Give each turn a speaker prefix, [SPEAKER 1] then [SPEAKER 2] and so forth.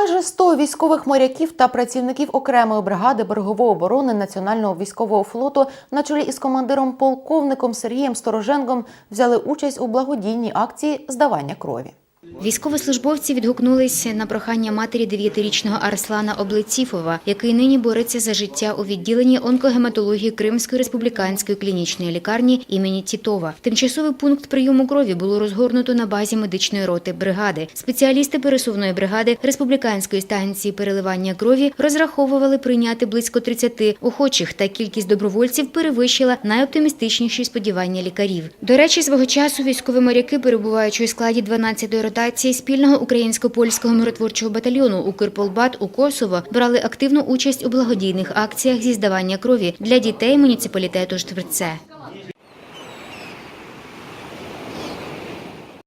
[SPEAKER 1] Майже 100 військових моряків та працівників окремої бригади берегової оборони Національного військового флоту на чолі із командиром полковником Сергієм Стороженком взяли участь у благодійній акції здавання крові.
[SPEAKER 2] Військовослужбовці відгукнулися на прохання матері дев'ятирічного Арслана Облеціфова, який нині бореться за життя у відділенні онкогематології Кримської республіканської клінічної лікарні імені Тітова. Тимчасовий пункт прийому крові було розгорнуто на базі медичної роти бригади. Спеціалісти пересувної бригади республіканської станції переливання крові розраховували прийняти близько 30 охочих, та кількість добровольців перевищила найоптимістичніші сподівання лікарів. До речі, свого часу військові моряки, перебуваючи у складі 12-ї ротації спільного українсько-польського миротворчого батальйону Укрполбат у Косово, брали активну участь у благодійних акціях зі здавання крові для дітей муніципалітету Штверце.